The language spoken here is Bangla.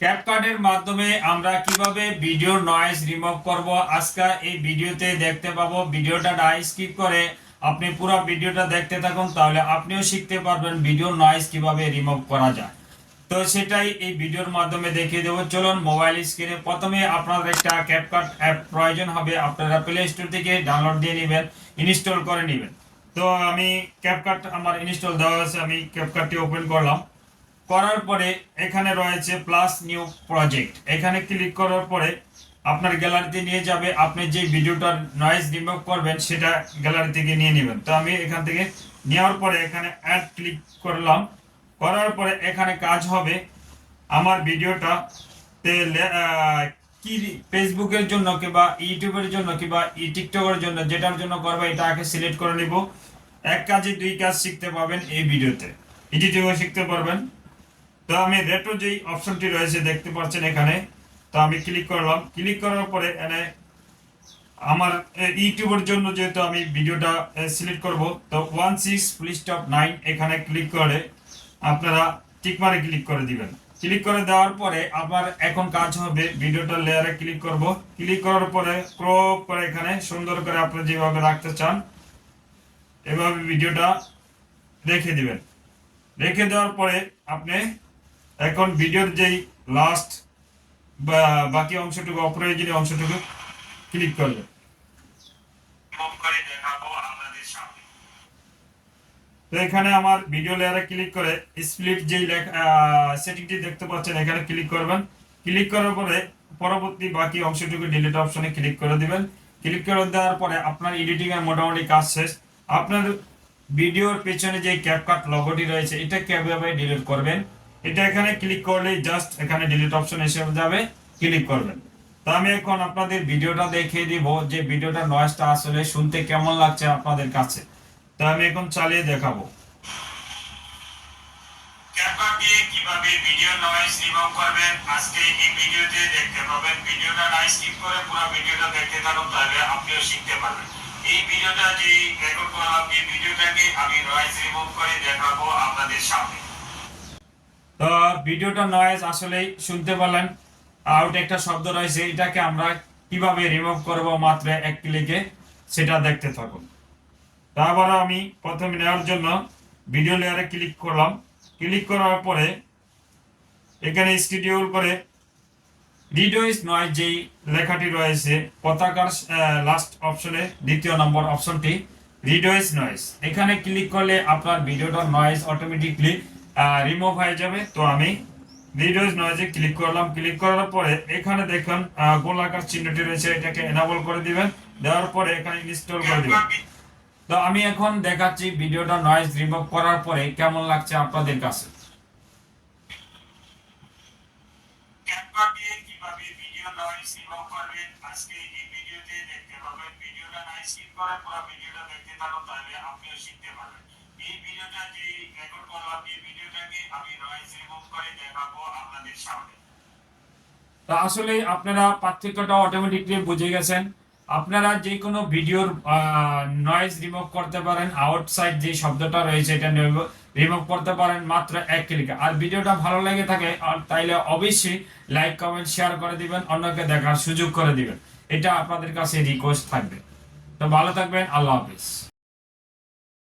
ক্যাপকাটের মাধ্যমে আমরা কীভাবে ভিডিও নয়েজ রিমুভ করব? আজকে এই ভিডিওতে দেখতে পাবো। ভিডিওটা না স্কিপ করে আপনি পুরো ভিডিওটা দেখতে থাকুন, তাহলে আপনিও শিখতে পারবেন ভিডিও নয়েজ কীভাবে রিমুভ করা যায়। তো সেটাই এই ভিডিওর মাধ্যমে দেখিয়ে দেবো। চলুন মোবাইল স্ক্রিনে প্রথমে আপনাদের একটা ক্যাপকাট অ্যাপ প্রয়োজন হবে। আপনারা প্লে স্টোর থেকে ডাউনলোড দিয়ে নেবেন ইনস্টল করে নেবেন। তো আমি ক্যাপকাট আমার ইনস্টল দেওয়া আছে, আমি ক্যাপকাটটি ওপেন করলাম। করার পরে এখানে রয়েছে প্লাস নিউ প্রজেক্ট এখানে ক্লিক করার পরে আপনার গ্যালারিতে নিয়ে যাবে। আপনি যে ভিডিওটার নয়েজ রিমুভ করবেন, সেটা গ্যালারি থেকে নিয়ে নেবেন। তো আমি এখান থেকে নেওয়ার পরে এখানে অ্যাড ক্লিক করলাম। করার পরে এখানে কাজ হবে আমার ভিডিওটা কি ফেসবুকের জন্য কিংবা ইউটিউবের জন্য কিংবা ই টিকটকের জন্য, যেটার জন্য করবে, এটা আগে সিলেক্ট করে নিব। এক কাজে দুই কাজ শিখতে পাবেন এই ভিডিওতে এডিটিংও শিখতে পারবেন। তো আমি রেটো যেই অপশনটি রয়েছে দেখতে পাচ্ছেন এখানে, তো আমি ক্লিক করলাম। ক্লিক করার পরে এনে আমার ইউটিউবের জন্য যেহেতু আমি ভিডিওটা সিলেক্ট করব, তো one six please top nine এখানে ক্লিক করে আপনারা টিকমারে ক্লিক করে দিবেন। ক্লিক করে দেওয়ার পরে আবার এখন কাজ হবে ভিডিওটা লেয়ারে ক্লিক করব। ক্লিক করার পরে ক্রপ করে এখানে সুন্দর করে আপনি যেভাবে রাখতে চান, এভাবে ভিডিওটা রেখে দিবেন। রেখে দেওয়ার পরে আপনি এখন ভিডিওর যেই লাস্ট বা বাকি অংশটুকু, অপ্রয়োজনীয় অংশটুকু ক্লিক করবেন করে দেখাবো আপনাদের সামনে তো এখানে আমার ভিডিও লেয়ারে ক্লিক করে স্প্লিট যেই সেটিংটি দেখতে পাচ্ছেন, এখানে ক্লিক করবেন। ক্লিক করার পরে পরবর্তী বাকি অংশটুকু ডিলিট অপশনে ক্লিক করে দিবেন। ক্লিক করে দেওয়ার পরে আপনার এডিটিং এর মোটামুটি কাজ শেষ। আপনার ভিডিওর পেছনে যে ক্যাপকাট লগোটি রয়েছে, এটা কীভাবে ডিলিট করবেন? এটা এখানে ক্লিক করলেই জাস্ট এখানে ডিলিট অপশন এসে যাবে ক্লিক করবেন তো আমি এখন আপনাদের ভিডিওটা দেখিয়ে দিব যে ভিডিওটা নয়েজটা আসলে শুনতে কেমন লাগছে আপনাদের কাছে। তো আমি এখন চালিয়ে দেখাবো। দিয়ে কীভাবে ভিডিও রিমুভ করবেন, আজকে এই ভিডিওতে দেখতে পাবেন। ভিডিওটা না স্কিপ করে পুরো ভিডিওটা দেখতে থাকুন, তাহলে আপনিও শিখতে পারবেন। এই ভিডিওটা যে রেকর্ড করলাম, এই ভিডিওটাকে আমি নয়েজ রিমুভ করে দেখাবো আপনাদের সামনে। তো ভিডিওটা নয়েজ আসলেই শুনতে পারলেন। আউট একটা শব্দ রয়েছে, এটাকে আমরা কীভাবে রিমুভ করব মাত্র এক ক্লিকে সেটা দেখতে থাকুন। তারপরে আমি প্রথমে নেওয়ার জন্য ভিডিও লেয়ারে ক্লিক করলাম। ক্লিক করার পরে এখানে স্কিডিউল করে রিডোইস নয় যেই লেখাটি রয়েছে, পতাকার লাস্ট অপশনে দ্বিতীয় নম্বর অপশনটি রিডোইস নয়েস এখানে ক্লিক করলে আপনার ভিডিওটার নয়েজ অটোমেটিকলি রিমুভ হয়ে যাবে। তো আমি রিডোইস নয়েজে ক্লিক করলাম। ক্লিক করার পরে এখানে দেখুন গোলাকার চিহ্নটি রয়েছে। এটাকে এনাবল করে দিবেন। দেওয়ার পরে এখানে ইনস্টল করে দিবেন। তো আমি এখন দেখাচ্ছি ভিডিওটা নয়েজ রিমুভ করার পরে কেমন লাগছে আপনাদের কাছে? ভিডিওটা দেখতে তাহলে আপনিও শিখতে পারবেন। এই ভিডিওটা যে রেকর্ড করলাম এই ভিডিওটাকে আমি নয়েজ রিমুভ করে দেখাবো আপনাদের সামনে। তা আসলে আপনারা পার্থক্যটা অটোমেটিকলি বুঝে গেছেন। আপনারা যে কোনো ভিডিওর নয়েজ রিমুভ করতে পারেন আউটসাইড যে শব্দটা রয়েছে এটা রিমুভ করতে পারেন মাত্র এক ক্লিকে আর ভিডিওটা ভালো লেগে থাকে, আর তাইলে অবশ্যই লাইক কমেন্ট শেয়ার করে দিবেন, অন্যকে দেখার সুযোগ করে দিবেন। এটা আপনাদের কাছে রিকোয়েস্ট থাকবে। তো ভালো থাকবেন, আল্লাহ হাফিজ।